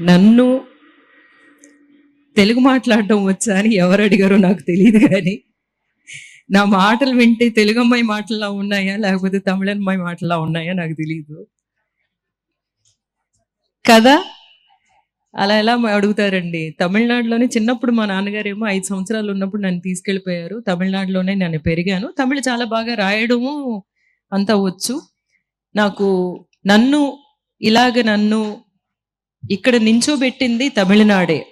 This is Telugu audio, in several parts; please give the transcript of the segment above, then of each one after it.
నన్ను తెలుగు మాట్లాడడం వచ్చా అని ఎవరు అడిగారో నాకు తెలియదు కానీ నా మాటలు వింటే తెలుగు అమ్మాయి మాటలా ఉన్నాయా లేకపోతే తమిళ అమ్మాయి మాటలా ఉన్నాయా నాకు తెలియదు కదా? అలా ఎలా అడుగుతారండి? తమిళనాడులోనే చిన్నప్పుడు మా నాన్నగారేమో ఐదు సంవత్సరాలు ఉన్నప్పుడు నన్ను తీసుకెళ్ళిపోయారు. తమిళనాడులోనే నేను పెరిగాను. తమిళ చాలా బాగా రాయడము అంతా వచ్చు. నాకు నన్ను ఇలాగ నన్ను ఇక్కడ నించోబెట్టింది తమిళనాడే.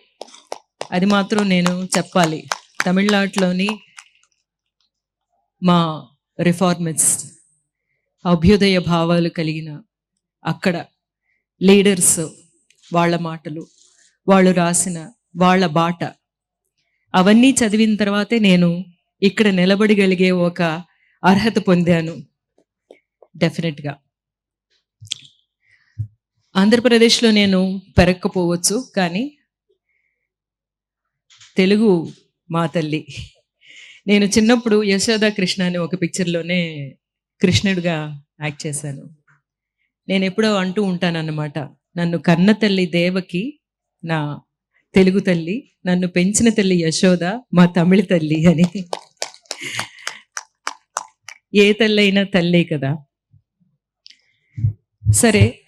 అది మాత్రం నేను చెప్పాలి. తమిళనాడులోని మా రిఫార్మిట్స్ అభ్యుదయ భావాలు కలిగిన అక్కడ లీడర్స్ వాళ్ళ మాటలు వాళ్ళు రాసిన వాళ్ళ బాట. అవన్నీ చదివిన తర్వాతే నేను ఇక్కడ నిలబడగలిగే ఒక అర్హత పొందాను. డెఫినెట్గా ఆంధ్రప్రదేశ్లో నేను పెరగకపోవచ్చు కానీ తెలుగు మా తల్లి. నేను చిన్నప్పుడు యశోద కృష్ణ అనే ఒక పిక్చర్లోనే కృష్ణుడిగా యాక్ట్ చేశాను. నేను ఎప్పుడో అంటూ ఉంటానన్నమాట నన్ను కన్న తల్లి దేవకి నా తెలుగు తల్లి నన్ను పెంచిన తల్లి యశోద మా తమిళ తల్లి అని. ఏ తల్లి అయినా తల్లే కదా. సరే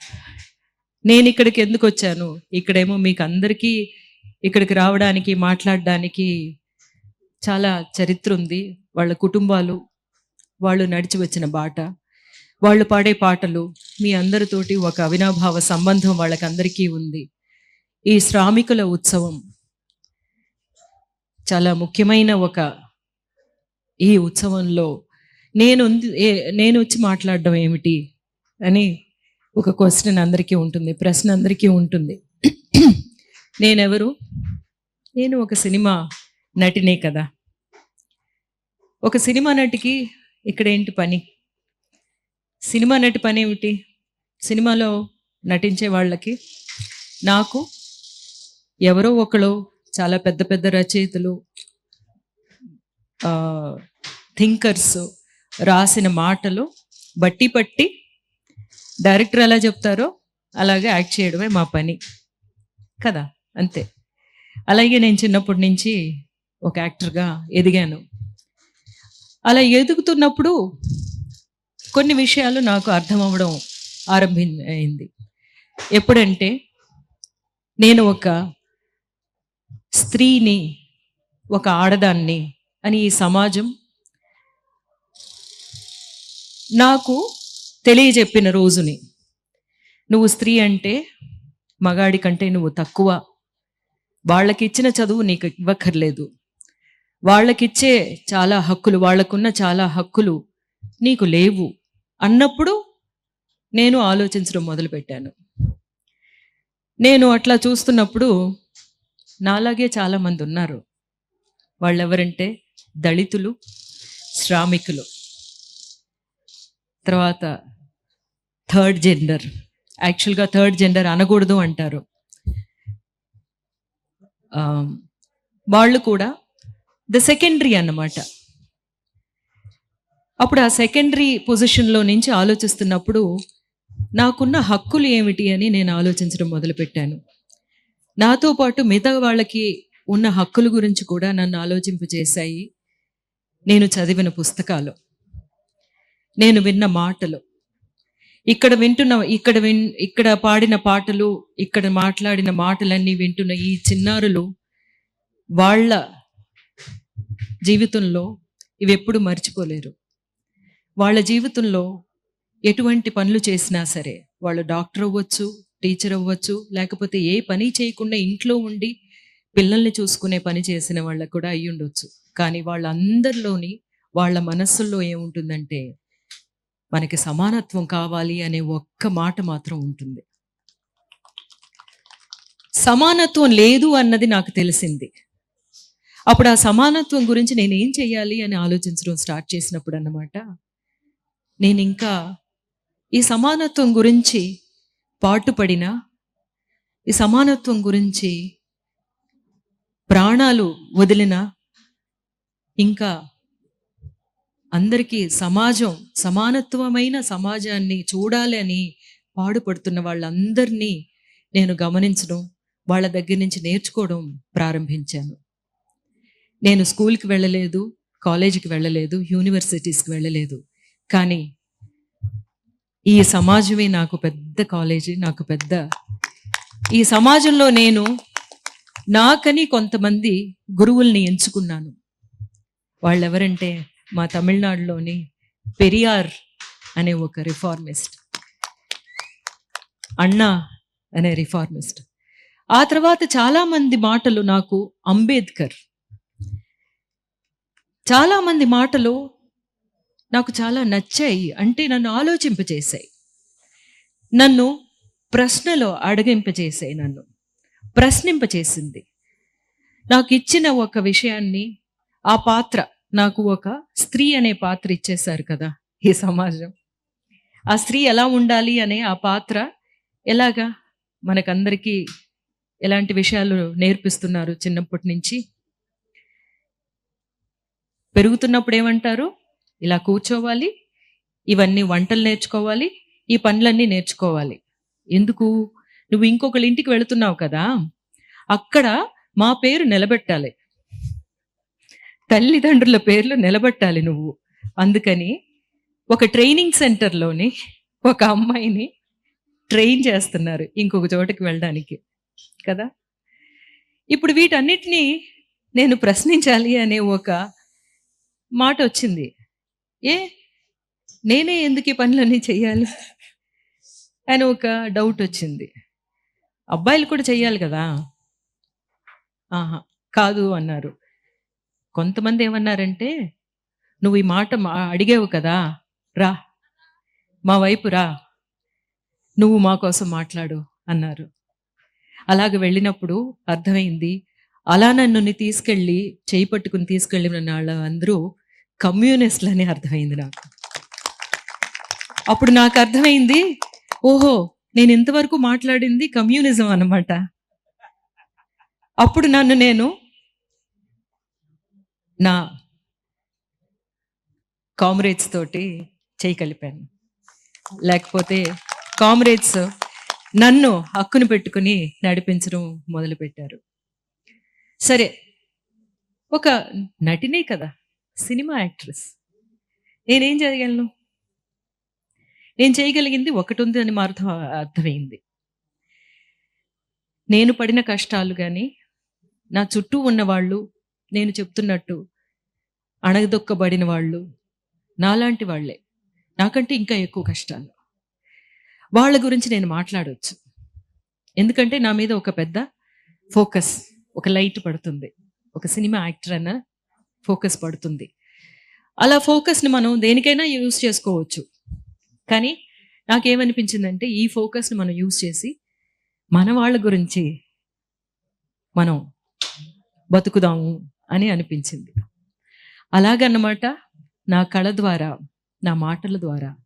నేను ఇక్కడికి ఎందుకు వచ్చాను? ఇక్కడేమో మీకు అందరికీ ఇక్కడికి రావడానికి మాట్లాడడానికి చాలా చరిత్ర ఉంది. వాళ్ళ కుటుంబాలు వాళ్ళు నడిచి వచ్చిన బాట. వాళ్ళు పాడే పాటలు మీ అందరితోటి ఒక అవినాభావ సంబంధం వాళ్ళకందరికీ ఉంది. ఈ శ్రామికుల ఉత్సవం చాలా ముఖ్యమైన ఒక ఈ ఉత్సవంలో నేను ఉంది- ఏ- నేను వచ్చి మాట్లాడడం ఏమిటి అని ఒక క్వశ్చన్ అందరికీ ఉంటుంది ప్రశ్న అందరికీ ఉంటుంది. నేనెవరు? నేను ఒక సినిమా నటినే కదా. ఒక సినిమా నటికి ఇక్కడ ఏంటి పని? సినిమా నటి పని ఏమిటి? సినిమాలో నటించే వాళ్ళకి నాకు ఎవరో ఒకరు చాలా పెద్ద పెద్ద రచయితలు థింకర్స్ రాసిన మాటలు బట్టి పట్టి డైరెక్టర్ ఎలా చెప్తారో అలాగే యాక్ట్ చేయడమే మా పని. కదా? అంతే. అలాగే నేను చిన్నప్పటి నుంచి ఒక యాక్టర్గా ఎదిగాను. అలా ఎదుగుతున్నప్పుడు కొన్ని విషయాలు నాకు అర్థం అవ్వడం ఆరంభి ఎప్పుడంటే నేను ఒక స్త్రీని ఒక ఆడదాన్ని అని ఈ సమాజం నాకు తెలియజెప్పిన రోజుని. నువ్వు స్త్రీ అంటే మగాడి కంటే నువ్వు తక్కువ. వాళ్ళకి ఇచ్చిన చదువు నీకు ఇవ్వక్కర్లేదు. వాళ్ళకిచ్చే చాలా హక్కులు వాళ్ళకున్న చాలా హక్కులు నీకు లేవు అన్నప్పుడు నేను ఆలోచించడం మొదలుపెట్టాను. నేను అట్లా చూస్తున్నప్పుడు నాలాగే చాలామంది ఉన్నారు. వాళ్ళెవరంటే దళితులు శ్రామికులు. తర్వాత థర్డ్ జెండర్. యాక్చువల్గా థర్డ్ జెండర్ అనకూడదు అంటారు. వాళ్ళు కూడా ద సెకండరీ అన్నమాట. అప్పుడు ఆ సెకండరీ పొజిషన్లో నుంచి ఆలోచిస్తున్నప్పుడు నాకున్న హక్కులు ఏమిటి అని నేను ఆలోచించడం మొదలుపెట్టాను. నాతో పాటు మిగతా వాళ్ళకి ఉన్న హక్కుల గురించి కూడా నన్ను ఆలోచింపు చేశాయి. నేను చదివిన పుస్తకాలు. నేను విన్న మాటలు. ఇక్కడ వింటున్న ఇక్కడ విన్ ఇక్కడ పాడిన పాటలు ఇక్కడ మాట్లాడిన మాటలన్నీ వింటున్న ఈ చిన్నారులు వాళ్ళ జీవితంలో ఇవి ఎప్పుడు మర్చిపోలేరు. వాళ్ళ జీవితంలో ఎటువంటి పనులు చేసినా సరే వాళ్ళు డాక్టర్ అవ్వచ్చు టీచర్ అవ్వచ్చు లేకపోతే ఏ పని చేయకుండా ఇంట్లో ఉండి పిల్లల్ని చూసుకునే పని చేసిన వాళ్ళకు కూడా అయ్యుండొచ్చు. కానీ వాళ్ళందరిలోని వాళ్ళ మనస్సుల్లో ఏముంటుందంటే మనకి సమానత్వం కావాలి అనే ఒక్క మాట మాత్రం ఉంటుంది. సమానత్వం లేదు అన్నది నాకు తెలిసింది. అప్పుడు ఆ సమానత్వం గురించి నేను ఏం చెయ్యాలి అని ఆలోచించడం స్టార్ట్ చేసినప్పుడు అన్నమాట నేను ఇంకా ఈ సమానత్వం గురించి పాటుపడిన ఈ సమానత్వం గురించి ప్రాణాలు వదిలిన ఇంకా అందరికీ సమాజం సమానత్వమైన సమాజాన్ని చూడాలి అని పాడుపడుతున్న వాళ్ళందరినీ నేను గమనించడం వాళ్ళ దగ్గర నుంచి నేర్చుకోవడం ప్రారంభించాను. నేను స్కూల్కి వెళ్ళలేదు కాలేజీకి వెళ్ళలేదు యూనివర్సిటీస్కి వెళ్ళలేదు. కానీ ఈ సమాజమే నాకు పెద్ద కాలేజీ నాకు పెద్ద ఈ సమాజంలో నేను నాకని కొంతమంది గురువుల్ని ఎంచుకున్నాను. వాళ్ళెవరంటే మా తమిళనాడులోని పెరియార్ అనే ఒక రిఫార్మిస్ట్. అన్నా అనే రిఫార్మిస్ట్. ఆ తర్వాత చాలామంది మాటలు నాకు అంబేద్కర్. చాలామంది మాటలు నాకు చాలా నచ్చాయి అంటే నన్ను ఆలోచింపజేశాయి. నన్ను ప్రశ్నలో అడగింపజేసాయి నన్ను. ప్రశ్నింపచేసింది నాకు ఇచ్చిన ఒక విషయాన్ని ఆ పాత్ర నాకు ఒక స్త్రీ అనే పాత్ర ఇచ్చేశారు కదా ఈ సమాజం. ఆ స్త్రీ ఎలా ఉండాలి అనే ఆ పాత్ర ఎలాగా మనకందరికీ ఎలాంటి విషయాలు నేర్పిస్తున్నారు చిన్నప్పటి నుంచి? పెరుగుతున్నప్పుడు ఏమంటారు? ఇలా కూర్చోవాలి ఇవన్నీ వంటలు నేర్చుకోవాలి ఈ పనులన్నీ నేర్చుకోవాలి. ఎందుకు? నువ్వు ఇంకొకళ్ళ ఇంటికి వెళుతున్నావు కదా అక్కడ మా పేరు నిలబెట్టాలి. తల్లిదండ్రుల పేర్లు నిలబెట్టాలి నువ్వు. అందుకని ఒక ట్రైనింగ్ సెంటర్లోని ఒక అమ్మాయిని ట్రైన్ చేస్తున్నారు ఇంకొక చోటకి వెళ్ళడానికి కదా? ఇప్పుడు వీటన్నిటినీ నేను ప్రశ్నించాలి అనే ఒక మాట వచ్చింది. ఏ? నేనే ఎందుకు ఈ పనులన్నీ చేయాలి? అని ఒక డౌట్ వచ్చింది. అబ్బాయిలు కూడా చేయాలి కదా? ఆహా కాదు అన్నారు. కొంతమంది ఏమన్నారంటే నువ్వు ఈ మాట మా- అడిగావు కదా రా మా వైపు రా నువ్వు మా కోసం మాట్లాడు అన్నారు. అలాగ వెళ్ళినప్పుడు అర్థమైంది అలా నన్ను తీసుకెళ్ళి చేయి పట్టుకుని తీసుకెళ్ళిన వాళ్ళ అందరూ కమ్యూనిస్టులని అర్థమైంది నాకు. అప్పుడు నాకు అర్థమైంది ఓహో నేను ఇంతవరకు మాట్లాడింది కమ్యూనిజం అన్నమాట. అప్పుడు నన్ను నేను నా కామ్రేడ్స్ తోటి చేయి కలిపాను. లేకపోతే కామ్రేడ్స్ నన్ను హక్కును పెట్టుకుని నడిపించడం మొదలుపెట్టారు. సరే ఒక నటినే కదా సినిమా యాక్ట్రెస్. నేనేం చేయగలను? నేను చేయగలిగింది ఒకటి ఉంది అని మా అర్థం అర్థమైంది. నేను పడిన కష్టాలు కానీ నా చుట్టూ ఉన్న వాళ్ళు నేను చెప్తున్నట్టు అణగదొక్కబడిన వాళ్ళు నాలాంటి వాళ్ళే. నాకంటే ఇంకా ఎక్కువ కష్టాలు. వాళ్ళ గురించి నేను మాట్లాడవచ్చు ఎందుకంటే నా మీద ఒక పెద్ద ఫోకస్ ఒక లైట్ పడుతుంది. ఒక సినిమా యాక్టర్ అన్న ఫోకస్ పడుతుంది. అలా ఫోకస్ని మనం దేనికైనా యూజ్ చేసుకోవచ్చు. కానీ నాకేమనిపించిందంటే ఈ ఫోకస్ని మనం యూజ్ చేసి మన వాళ్ళ గురించి మనం బతుకుదాము అని అనిపించింది. అలాగన్నమాట నా కళ ద్వారా నా మాటల ద్వారా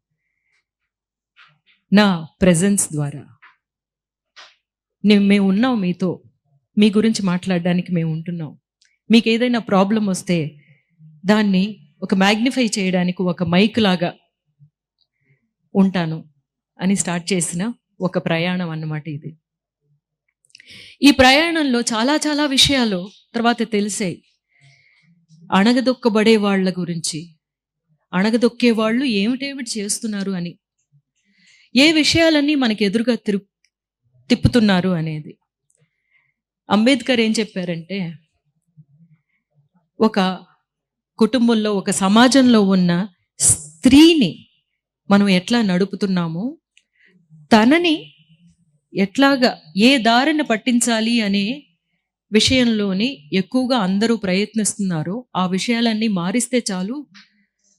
నా ప్రజెన్స్ ద్వారా. నేను మేము ఉన్నాం మీతో మీ గురించి మాట్లాడడానికి మేము ఉంటున్నాం. మీకు ఏదైనా ప్రాబ్లం వస్తే దాన్ని ఒక మ్యాగ్నిఫై చేయడానికి ఒక మైక్ లాగా ఉంటాను అని స్టార్ట్ చేసిన ఒక ప్రయాణం అన్నమాట ఇది. ఈ ప్రయాణంలో చాలా చాలా విషయాలు తర్వాత తెలిసాయి. అణగదొక్కబడే వాళ్ళ గురించి. అణగదొక్కే వాళ్ళు ఏమిటేమిటి చేస్తున్నారు అని. ఏ విషయాలన్నీ మనకి ఎదురుగా తిరు తిప్పుతున్నారు అనేది. అంబేద్కర్ ఏం చెప్పారంటే ఒక కుటుంబంలో ఒక సమాజంలో ఉన్న స్త్రీని మనం ఎట్లా నడుపుతున్నామో తనని ఎట్లాగా ఏ దారిని పట్టించాలి అనే విషయంలోని ఎక్కువగా అందరూ ప్రయత్నిస్తున్నారో. ఆ విషయాలన్నీ మారిస్తే చాలు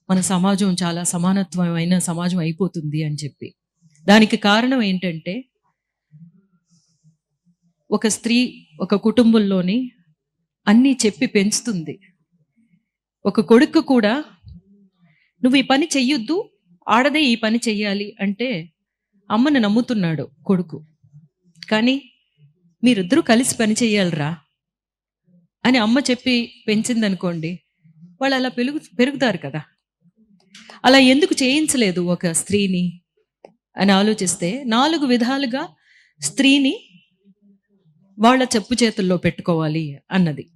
మన సమాజం చాలా సమానత్వమైన సమాజం అయిపోతుంది అని చెప్పి. దానికి కారణం ఏంటంటే ఒక స్త్రీ ఒక కుటుంబంలోని అన్నీ చెప్పి పెంచుతుంది. ఒక కొడుకు కూడా నువ్వు ఈ పని చెయ్యొద్దు ఆడదే ఈ పని చెయ్యాలి అంటే అమ్మని నమ్ముతున్నాడు కొడుకు. కానీ మీరిద్దరూ కలిసి పని చేయాలిరా అని అమ్మ చెప్పి పెంచిందనుకోండి వాళ్ళు అలా పెరుగు పెరుగుతారు కదా. అలా ఎందుకు చేయించలేదు ఒక స్త్రీని అని ఆలోచిస్తే నాలుగు విధాలుగా స్త్రీని వాళ్ళ చెప్పు చేతుల్లో పెట్టుకోవాలి అన్నది.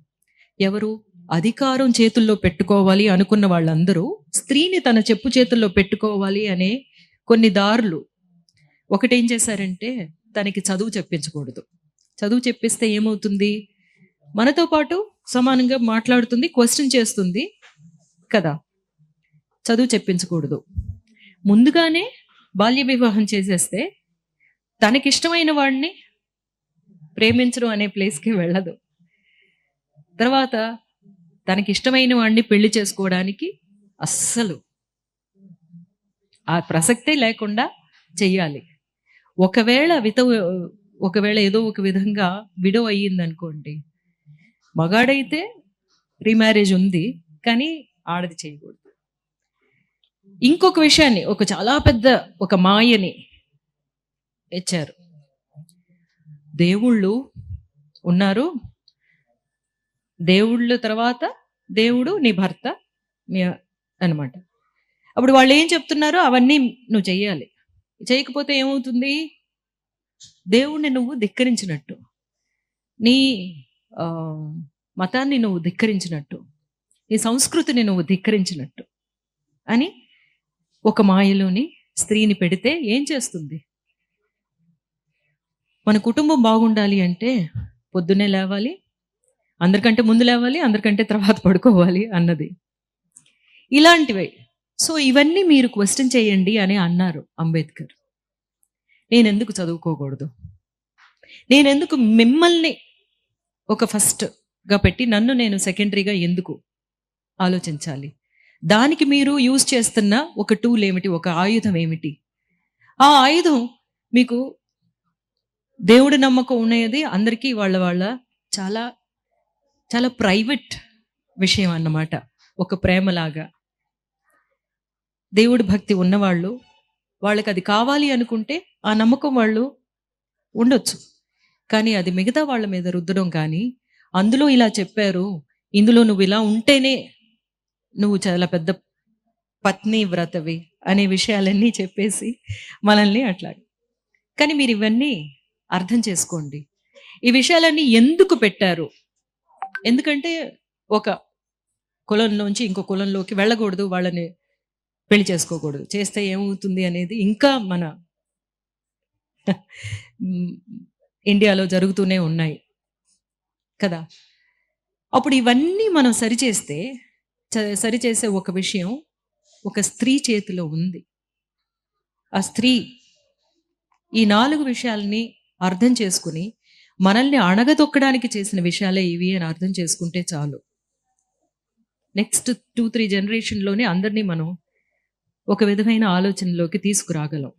ఎవరు అధికారం చేతుల్లో పెట్టుకోవాలి అనుకున్న వాళ్ళందరూ స్త్రీని తన చెప్పు చేతుల్లో పెట్టుకోవాలి అనే కొన్ని దారులు. ఒకటేం చేశారంటే తనకి చదువు చెప్పించకూడదు. చదువు చెప్పిస్తే ఏమవుతుంది? మనతో పాటు సమానంగా మాట్లాడుతుంది క్వశ్చన్ చేస్తుంది కదా. చదువు చెప్పించకూడదు. ముందుగానే బాల్య వివాహం చేసేస్తే తనకిష్టమైన వాడిని ప్రేమించడం అనే ప్లేస్కి వెళ్ళదు. తర్వాత తనకిష్టమైన వాడిని పెళ్ళి చేసుకోవడానికి అస్సలు ఆ ప్రసక్తే లేకుండా చెయ్యాలి. ఒకవేళ విత ఒకవేళ ఏదో ఒక విధంగా విడో అయ్యిందనుకోండి మగాడైతే రీమ్యారేజ్ ఉంది కానీ ఆడది చేయకూడదు. ఇంకొక విషయాన్ని ఒక చాలా పెద్ద ఒక మాయని ఇచ్చారు దేవుళ్ళు ఉన్నారు దేవుళ్ళ తర్వాత దేవుడు నీ భర్త మీ అనమాట అప్పుడు వాళ్ళు ఏం చెప్తున్నారో అవన్నీ నువ్వు చెయ్యాలి. చేయకపోతే ఏమవుతుంది? దేవుణ్ణి నువ్వు ధిక్కరించినట్టు. నీ ఆ, మతాన్ని నువ్వు ధిక్కరించినట్టు. నీ సంస్కృతిని నువ్వు ధిక్కరించినట్టు. అని ఒక మాయలోని స్త్రీని పెడితే ఏం చేస్తుంది? మన కుటుంబం బాగుండాలి అంటే పొద్దున్నే లేవాలి అందరికంటే ముందు లేవాలి అందరికంటే తర్వాత పడుకోవాలి అన్నది. ఇలాంటివే. సో ఇవన్నీ మీరు క్వశ్చన్ చేయండి అని అన్నారు అంబేద్కర్. నేనెందుకు చదువుకోకూడదు? నేనెందుకు మిమ్మల్ని ఒక ఫస్ట్గా పెట్టి నన్ను నేను సెకండరీగా ఎందుకు ఆలోచించాలి? దానికి మీరు యూజ్ చేస్తున్న ఒక టూల్ ఏమిటి? ఒక ఆయుధం ఏమిటి? ఆ ఆయుధం మీకు దేవుడి నమ్మకం ఉన్నది. అందరికీ వాళ్ళ వాళ్ళ చాలా చాలా ప్రైవేట్ విషయం అన్నమాట. ఒక ప్రేమలాగా. దేవుడి భక్తి ఉన్నవాళ్ళు వాళ్ళకి అది కావాలి అనుకుంటే ఆ నమ్మకం వాళ్ళు ఉండొచ్చు. కానీ అది మిగతా వాళ్ళ మీద రుద్దడం కానీ అందులో ఇలా చెప్పారు ఇందులో నువ్వు ఇలా ఉంటేనే నువ్వు చాలా పెద్ద పత్ని వ్రతవి అనే విషయాలన్నీ చెప్పేసి మనల్ని అట్లా కానీ మీరు ఇవన్నీ అర్థం చేసుకోండి. ఈ విషయాలన్నీ ఎందుకు పెట్టారు? ఎందుకంటే ఒక కులంలోంచి ఇంకో కులంలోకి వెళ్ళకూడదు వాళ్ళని పెళ్ళి చేసుకోకూడదు. చేస్తే ఏమవుతుంది అనేది ఇంకా మన ఇండియాలో జరుగుతూనే ఉన్నాయి. కదా? అప్పుడు ఇవన్నీ మనం సరిచేస్తే చ- సరిచేసే ఒక విషయం ఒక స్త్రీ చేతిలో ఉంది. ఆ స్త్రీ ఈ నాలుగు విషయాల్ని అర్థం చేసుకుని మనల్ని అణగదొక్కడానికి చేసిన విషయాలే ఇవి అని అర్థం చేసుకుంటే చాలు. నెక్స్ట్ టూ త్రీ జనరేషన్లోనే అందరినీ మనం ఒక విధమైన ఆలోచనలోకి తీసుకురాగలం.